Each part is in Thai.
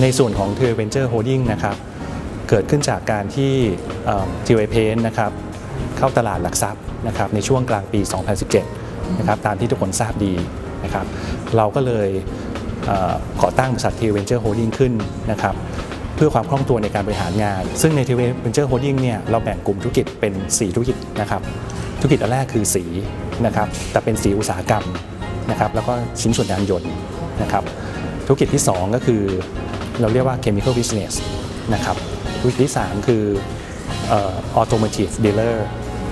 ในส่วนของ t ท v Venture Holding นะครับเกิดขึ้นจากการที่ทีวีเพนนะครับเข้าตลาดหลักทรัพย์นะครับในช่วงกลางปี 2017 นะครับตามที่ทุกคนทราบดีนะครับเราก็เลยเอ่อก่อตั้งบริษัท t ท Venture Holding ขึ้นนะครับเพื่อความคล่องตัวในการบริหารงาน ซึ่งใน t ท Venture Holding เนี่ยเราแบ่งกลุ่มธุรกิจเป็น 4 ธุรกิจนะครับธุรกิจอันแรกคือสีนะครับแต่เป็นสีอุตสาหกรรมนะครับแล้วก็ชิ้นส่วนยานยนต์นะครับธุรกิจที่ 2 ก็คือ เราเรียกว่า chemical business นะครับธุรกิจที่ 3 คือออ automotive dealer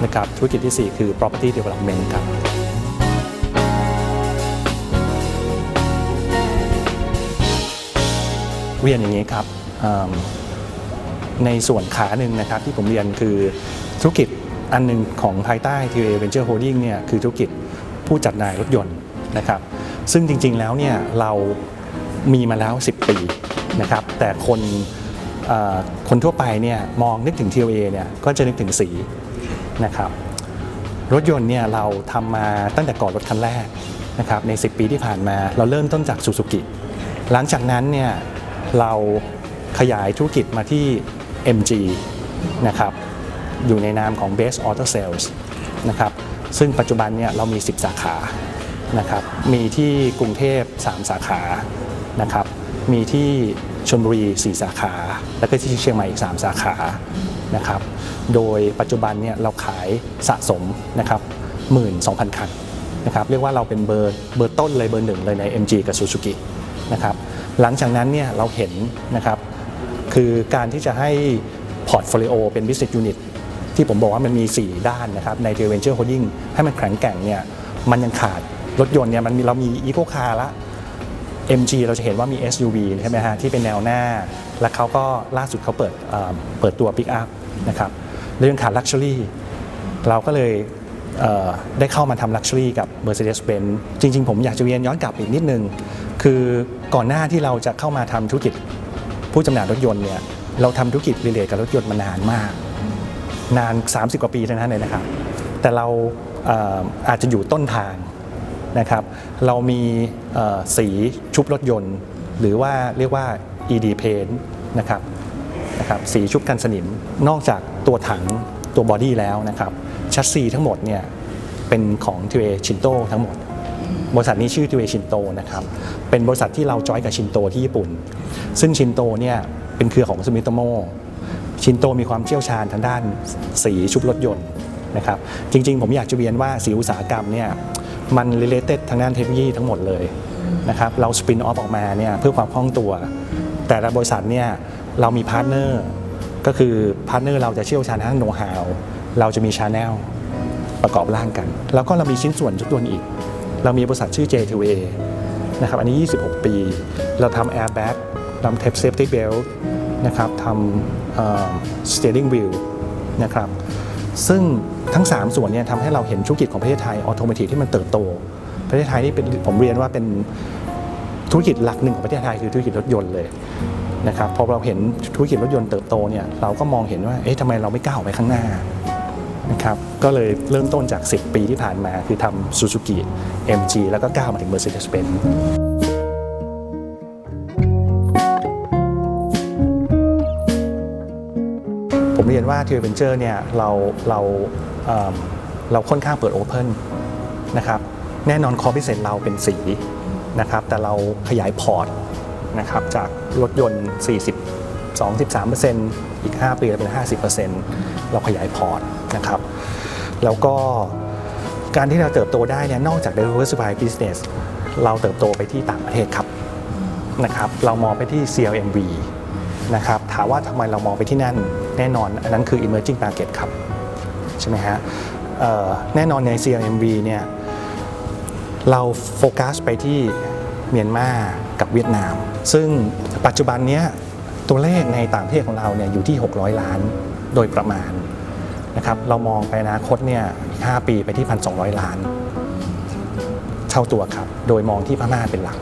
นะครับธุรกิจที่ 4 คือ property development ครับเรียนอย่างนี้ครับในส่วนขาหนึ่งนะครับที่ผมเรียนคือธุรกิจอันหนึ่งของภายใต้ TA Venture Holding เนี่ยคือธุรกิจผู้จัดนายรถยนต์นะครับซึ่งจริงๆแล้วเนี่ยเรามีมาแล้ว 10 ปี นะครับแต่คนคนทั่วไปเนี่ยมองนึกถึง TOA เนี่ยก็จะนึกถึงสีนะครับรถยนต์เนี่ยเราทำมาตั้งแต่ก่อนรถคันแรกนะครับใน 10 ปีที่ผ่านมาเราเริ่มต้นจากซูซูกิหลังจากนั้นเนี่ยเราขยายธุรกิจมาที่ MG นะครับอยู่ในนามของ Base Auto Sales นะครับซึ่งปัจจุบันเนี่ยเรามี 10 สาขานะครับมีที่กรุงเทพ 3 สาขานะครับ มีที่ชลบุรี 4 สาขา แล้วก็ที่เชียงใหม่อีก 3 สาขานะครับ โดยปัจจุบันเนี่ยเราขายสะสมนะครับ12,000 คันนะครับเรียกว่าเราเป็นเบอร์เบอร์ต้นเลยเบอร์หนึ่งเลยใน MG กับ Suzuki นะครับหลังจากนั้นเนี่ยเราเห็นนะครับคือการที่จะให้พอร์ตโฟลิโอเป็น business unit ที่ผมบอกว่ามันมี 4 ด้านนะครับใน t ท Venture Holding ให้มันแข็งแกร่งเนี่ยมันยังขาดรถยนต์เนี่ยมันมีเรามี Eco Car ละ MG เราจะเห็นว่ามี SUV ใช่ไหมฮะที่เป็นแนวหน้า และเขาก็ล่าสุดเขาเปิดเเปิดตัว Pick Up นะครับเรื่องขาด Luxury เราก็เลยเได้เข้ามาทำ Luxury กับ Mercedes-Benz จริง ๆ ผมอยากจะเรียนย้อนกลับอีกนิดนึง คือก่อนหน้าที่เราจะเข้ามาทำธุรกิจผู้จำหน่ายรถยนต์เนี่ยเราทำธุรกิจรีเลทกับรถยนต์มานานมาก นาน 30 กว่าปีทั้งนั้นเลยนะครับแต่เราอาจจะอยู่ต้นทาง นะครับ เรามีสีชุบรถยนต์ หรือว่าเรียกว่า ED paint นะครับนะครับสีชุบกันสนิม นอกจากตัวถังตัวบอดี้แล้วนะครับชัสซีทั้งหมดเนี่ยเป็นของทีเอชินโตทั้งหมด บริษัทนี้ชื่อทีเอชินโตนะครับเป็นบริษัทที่เราจอยกับชินโตที่ญี่ปุ่น ซึ่งชินโตเนี่ยเป็นเครือของซูมิโตโมชินโตมีความเชี่ยวชาญทางด้านสีชุบรถยนต์นะครับจริงๆ ผมอยากจะเรียนว่าสีอุตสาหกรรมเนี่ย มัน related ทางด้านเทคโนโลยีทั้งหมดเลยนะครับเราสปินออฟออกมาเนี่ยเพื่อความคล่องตัว แต่ละบริษัทเนี่ยเรามีพาร์ทเนอร์ก็คือพาร์ทเนอร์เราจะเชี่ยวชาญทางโน้ตฮาวเราจะมีชาแนลประกอบร่างกัน แล้วก็เรามีชิ้นส่วนทุกตัวอีก เรามีบริษัทชื่อ J2A นะครับอันนี้ 26 ปี เราทำ airbag ทำ tape safety belt นะครับทำเอ่อ steering wheel นะครับ ซึ่งทั้ง 3 ส่วนเนี่ยทำให้เราเห็นธุรกิจของประเทศไทยออโต i ม e ที่มันเติบโต ประเทศไทยนี่เป็นผมเรียนว่าเป็นธุรกิจหลักหนึ่งของประเทศไทยคือธุรกิจรถยนต์เลยนะครับพอเราเห็นธุรกิจรถยนต์เติบโตเนี่ยเราก็มองเห็นว่าเอ๊ะทำไมเราไม่ก้าวไปข้างหน้านะครับก็เลยเริ่มต้นจาก 10 ปีที่ผ่านมาคือทำ Suzuki MG แล้วก็ก้าวมาถึง Mercedes-Benz ผมเรียนว่า t ท Venture เนี่ยเราเราเเราค่อนข้างเปิดโอเพนนะครับแน่นอนคอพิเศษเราเป็นสีนะครับแต่เราขยายพอร์ตนะครับจากรถยนต์ 40 23%อีก 5 ปีเป็น 50%เราขยายพอร์ตนะครับ แล้วก็การที่เราเติบโตได้เนี่ยนอกจาก diversify business เราเติบโตไปที่ต่างประเทศครับนะครับ เรามองไปที่ CLMV นะครับถามว่าทำไมเรามองไปที่นั่นแน่นอน อันนั้นคือ emerging market ครับใช่ไหมฮะแน่นอนใน CLMV เนี่ยเราโฟกัสไปที่เมียนมากับเวียดนาม ซึ่งปัจจุบันเนี้ยตัวเลขในต่างประเทศของเราเนี่ยอยู่ที่ 600 ล้านโดยประมาณนะครับเรามองไปอนาคตเนี่ย5ปีไปที่ 1,200 ล้านเท่าตัวครับ โดยมองที่พม่าเป็นหลัก